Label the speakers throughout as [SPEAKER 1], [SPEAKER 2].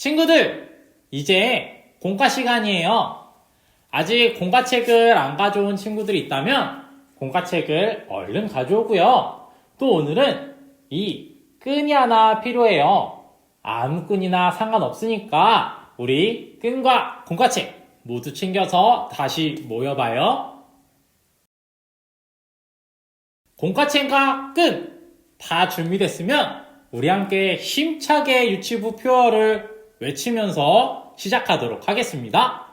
[SPEAKER 1] 친구들, 이제 공과 시간이에요. 아직 공과책을 안 가져온 친구들이 있다면 공과책을 얼른 가져오고요. 또 오늘은 이 끈이 하나 필요해요. 아무 끈이나 상관없으니까 우리 끈과 공과책 모두 챙겨서 다시 모여봐요. 공과책과 끈 다 준비됐으면 우리 함께 힘차게 유치부 표어를 외치면서 시작하도록 하겠습니다.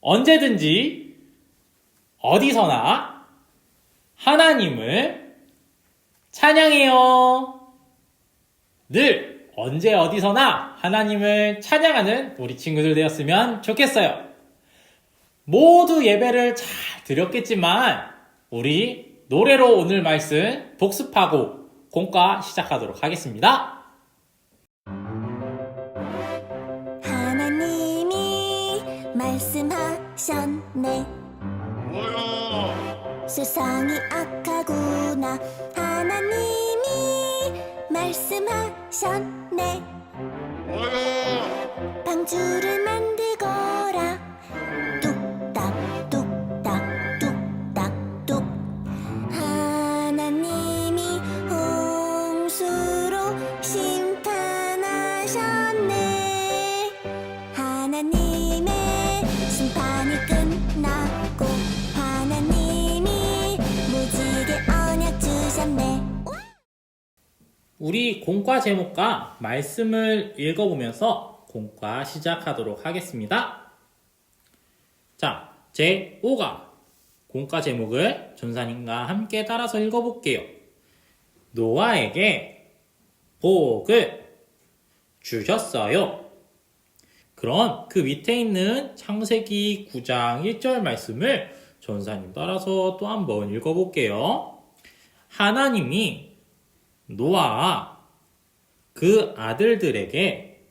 [SPEAKER 1] 언제든지 어디서나 하나님을 찬양해요. 늘 언제 어디서나 하나님을 찬양하는 우리 친구들 되었으면 좋겠어요. 모두 예배를 잘 드렸겠지만 우리 노래로 오늘 말씀 복습하고 공과 시작하도록 하겠습니다.
[SPEAKER 2] 말씀하셨네
[SPEAKER 3] 뭐야?
[SPEAKER 2] 세상이 악하구나 하나님이 말씀하셨네
[SPEAKER 3] 뭐야?
[SPEAKER 2] 방주를 만들
[SPEAKER 1] 우리 공과 제목과 말씀을 읽어보면서 공과 시작하도록 하겠습니다. 자, 제 5가 공과 제목을 전사님과 함께 따라서 읽어볼게요. 노아에게 복을 주셨어요. 그럼 그 밑에 있는 창세기 9장 1절 말씀을 전사님 따라서 또 한번 읽어볼게요. 하나님이 노아와 그 아들들에게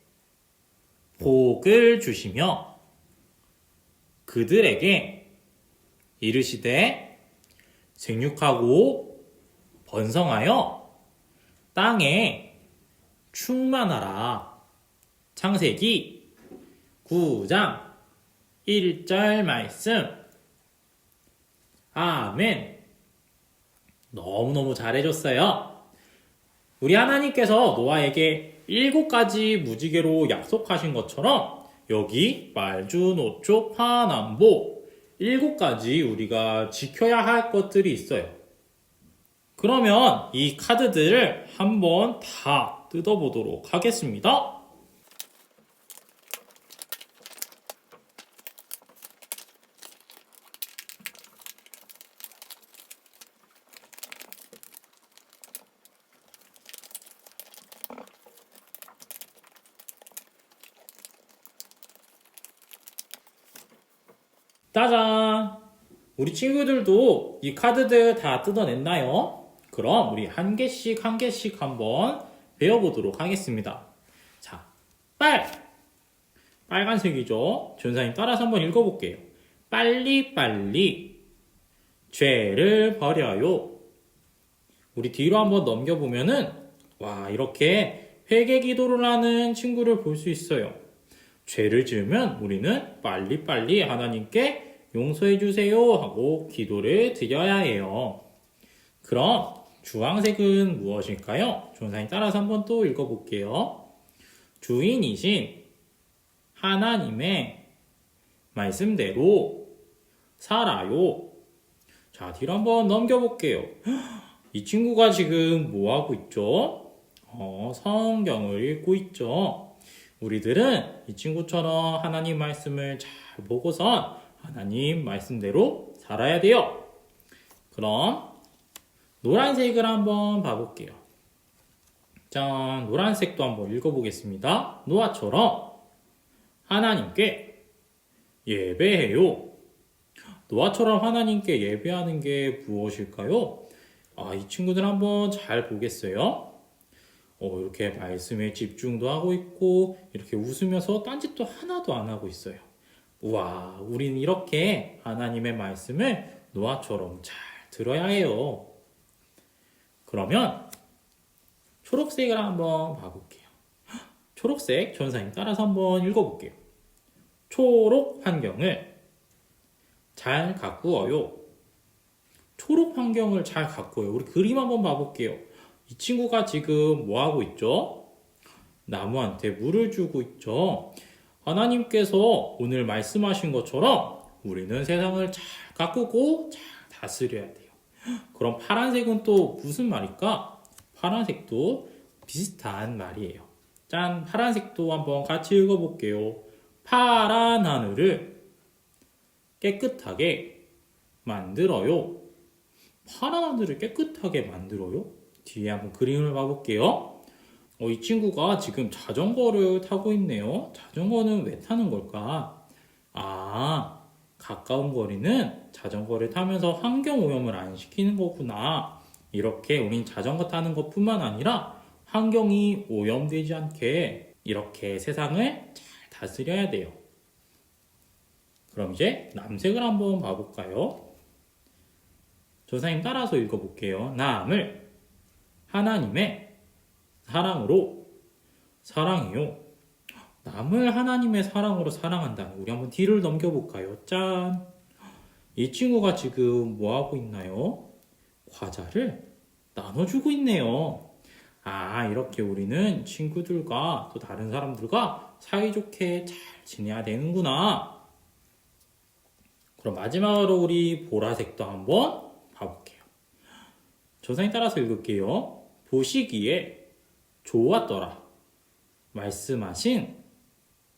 [SPEAKER 1] 복을 주시며 그들에게 이르시되 생육하고 번성하여 땅에 충만하라. 창세기 9장 1절 말씀. 아멘. 너무너무 잘해줬어요. 우리 하나님께서 노아에게 일곱 가지 무지개로 약속하신 것처럼 여기 말주, 노초, 파 남보 일곱 가지 우리가 지켜야 할 것들이 있어요. 그러면 이 카드들을 한번 다 뜯어보도록 하겠습니다. 짜잔! 우리 친구들도 이 카드들 다 뜯어냈나요? 그럼 우리 한 개씩 한 개씩 한번 배워보도록 하겠습니다. 자, 빨! 빨간색이죠? 전사님 따라서 한번 읽어볼게요. 빨리빨리 죄를 버려요. 우리 뒤로 한번 넘겨보면은 와 이렇게 회개 기도를 하는 친구를 볼 수 있어요. 죄를 지으면 우리는 빨리빨리 하나님께 용서해 주세요 하고 기도를 드려야 해요. 그럼 주황색은 무엇일까요? 조사님 따라서 한번 또 읽어볼게요. 주인이신 하나님의 말씀대로 살아요. 자, 뒤로 한번 넘겨볼게요. 이 친구가 지금 뭐 하고 있죠? 어, 성경을 읽고 있죠. 우리들은 이 친구처럼 하나님 말씀을 잘 보고선 하나님 말씀대로 살아야 돼요. 그럼 노란색을 한번 봐볼게요. 짠, 노란색도 한번 읽어보겠습니다. 노아처럼 하나님께 예배해요. 노아처럼 하나님께 예배하는 게 무엇일까요? 아, 이 친구들 한번 잘 보겠어요. 어, 이렇게 말씀에 집중도 하고 있고, 이렇게 웃으면서 딴짓도 하나도 안 하고 있어요. 우와, 우린 이렇게 하나님의 말씀을 노아처럼 잘 들어야 해요. 그러면 초록색을 한번 봐볼게요. 초록색 전사님 따라서 한번 읽어볼게요. 초록 환경을 잘 가꾸어요. 초록 환경을 잘 가꾸어요. 우리 그림 한번 봐볼게요. 이 친구가 지금 뭐 하고 있죠? 나무한테 물을 주고 있죠. 하나님께서 오늘 말씀하신 것처럼 우리는 세상을 잘 가꾸고 잘 다스려야 돼요. 그럼 파란색은 또 무슨 말일까? 파란색도 비슷한 말이에요. 짠, 파란색도 한번 같이 읽어볼게요. 파란 하늘을 깨끗하게 만들어요. 파란 하늘을 깨끗하게 만들어요? 뒤에 한번 그림을 봐볼게요. 어, 이 친구가 지금 자전거를 타고 있네요. 자전거는 왜 타는 걸까? 아, 가까운 거리는 자전거를 타면서 환경 오염을 안 시키는 거구나. 이렇게 우린 자전거 타는 것 뿐만 아니라 환경이 오염되지 않게 이렇게 세상을 잘 다스려야 돼요. 그럼 이제 남색을 한번 봐볼까요? 조사님 따라서 읽어볼게요. 남을 하나님의 사랑으로 사랑해요. 남을 하나님의 사랑으로 사랑한다. 우리 한번 뒤를 넘겨볼까요? 짠. 이 친구가 지금 뭐 하고 있나요? 과자를 나눠주고 있네요. 아, 이렇게 우리는 친구들과 또 다른 사람들과 사이좋게 잘 지내야 되는구나. 그럼 마지막으로 우리 보라색도 한번 봐볼게요. 조상에 따라서 읽을게요. 보시기에 좋았더라. 말씀하신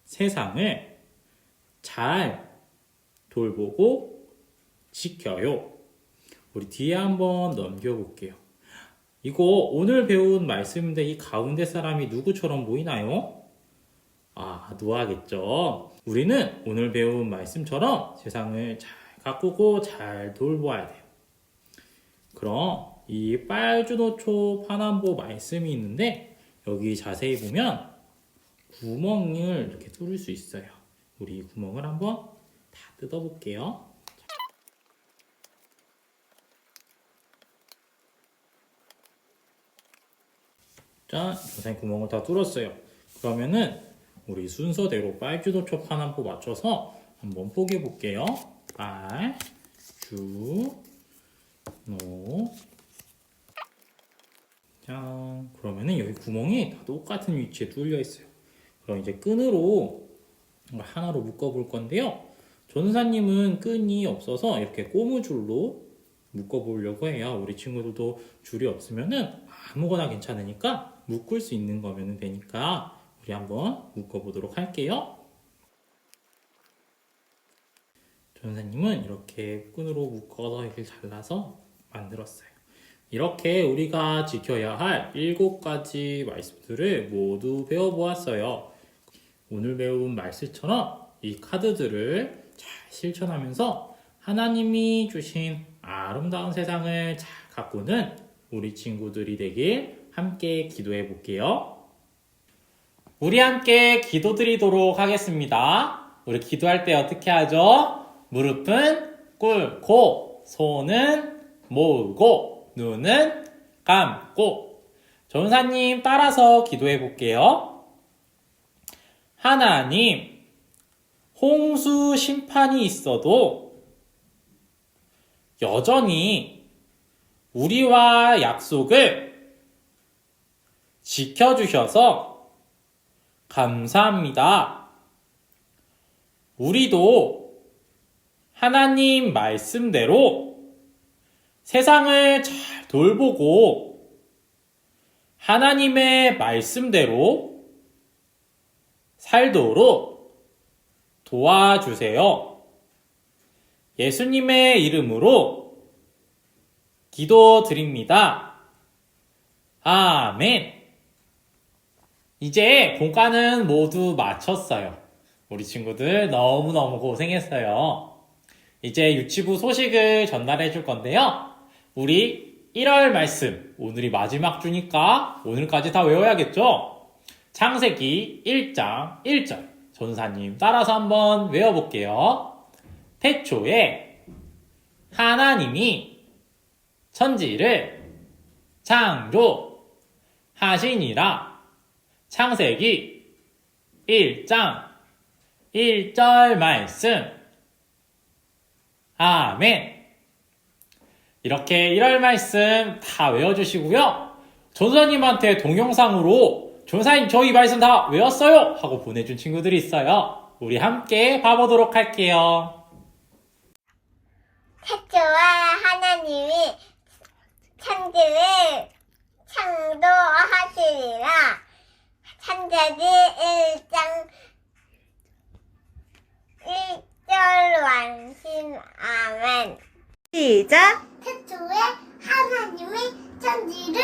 [SPEAKER 1] 세상을 잘 돌보고 지켜요. 우리 뒤에 한번 넘겨볼게요. 이거 오늘 배운 말씀인데 이 가운데 사람이 누구처럼 보이나요? 아, 노아겠죠. 우리는 오늘 배운 말씀처럼 세상을 잘 가꾸고 잘 돌보아야 돼요. 그럼 이 빨주노초 파남보 말씀이 있는데 여기 자세히 보면 구멍을 이렇게 뚫을 수 있어요. 우리 이 구멍을 한번 다 뜯어볼게요. 자, 선생님 구멍을 다 뚫었어요. 그러면은 우리 순서대로 빨주노초 파남보 맞춰서 한번 뽀개 볼게요. 빨, 주, 노. 자, 그러면은 여기 구멍이 다 똑같은 위치에 뚫려 있어요. 그럼 이제 끈으로 하나로 묶어 볼 건데요. 전사님은 끈이 없어서 이렇게 고무줄로 묶어 보려고 해요. 우리 친구들도 줄이 없으면은 아무거나 괜찮으니까 묶을 수 있는 거면 되니까 우리 한번 묶어 보도록 할게요. 전사님은 이렇게 끈으로 묶어서 이렇게 잘라서 만들었어요. 이렇게 우리가 지켜야 할 일곱 가지 말씀들을 모두 배워보았어요. 오늘 배운 말씀처럼 이 카드들을 잘 실천하면서 하나님이 주신 아름다운 세상을 잘 가꾸는 우리 친구들이 되길 함께 기도해 볼게요. 우리 함께 기도드리도록 하겠습니다. 우리 기도할 때 어떻게 하죠? 무릎은 꿇고, 손은 모으고, 눈은 감고. 전사님 따라서 기도해 볼게요. 하나님, 홍수 심판이 있어도 여전히 우리와 약속을 지켜주셔서 감사합니다. 우리도 하나님 말씀대로 세상을 잘 돌보고 하나님의 말씀대로 살도록 도와주세요. 예수님의 이름으로 기도드립니다. 아멘. 이제 본과는 모두 마쳤어요. 우리 친구들 너무너무 고생했어요. 이제 유치부 소식을 전달해 줄 건데요. 우리 1월 말씀, 오늘이 마지막 주니까 오늘까지 다 외워야겠죠? 창세기 1장 1절. 전사님 따라서 한번 외워볼게요. 태초에 하나님이 천지를 창조하시니라. 창세기 1장 1절 말씀 아멘 이렇게 1월 말씀 다 외워주시고요 전사님한테 동영상으로 전사님 저희 말씀 다 외웠어요 하고 보내준 친구들이 있어요 우리 함께 봐보도록 할게요
[SPEAKER 3] 태초와 하나님이 천지를 창조하시리라. 창세기 1장 1절 완신 아멘.
[SPEAKER 4] 시작.
[SPEAKER 3] 태초에 하나님이 천지를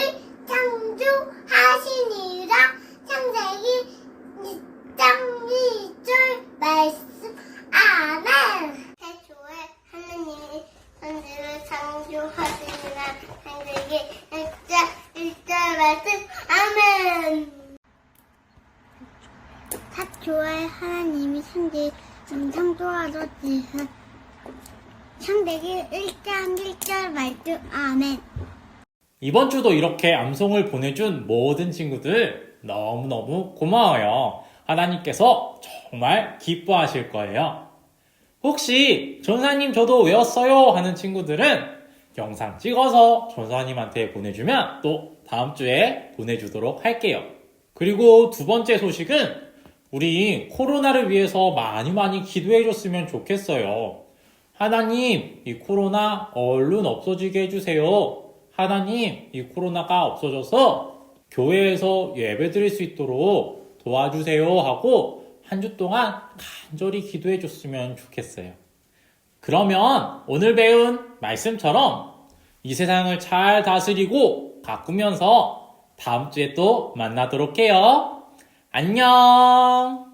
[SPEAKER 3] 창조하시니라. 창세기 2장 2절 말씀 아멘. 태초에 하나님이 천지를 창조하시니라. 창세기 1장 1절 말씀 아멘. 태초에 하나님이 천지 창조하셨지만 창세기 1장 1절 말씀 아멘
[SPEAKER 1] 이번 주도 이렇게 암송을 보내준 모든 친구들 너무너무 고마워요. 하나님께서 정말 기뻐하실 거예요. 혹시 전사님 저도 외웠어요 하는 친구들은 영상 찍어서 전사님한테 보내주면 또 다음 주에 보내주도록 할게요. 그리고 두 번째 소식은 우리 코로나를 위해서 많이 많이 기도해 줬으면 좋겠어요. 하나님, 이 코로나 얼른 없어지게 해주세요. 하나님, 이 코로나가 없어져서 교회에서 예배 드릴 수 있도록 도와주세요 하고 한 주 동안 간절히 기도해 줬으면 좋겠어요. 그러면 오늘 배운 말씀처럼 이 세상을 잘 다스리고 가꾸면서 다음 주에 또 만나도록 해요. 안녕!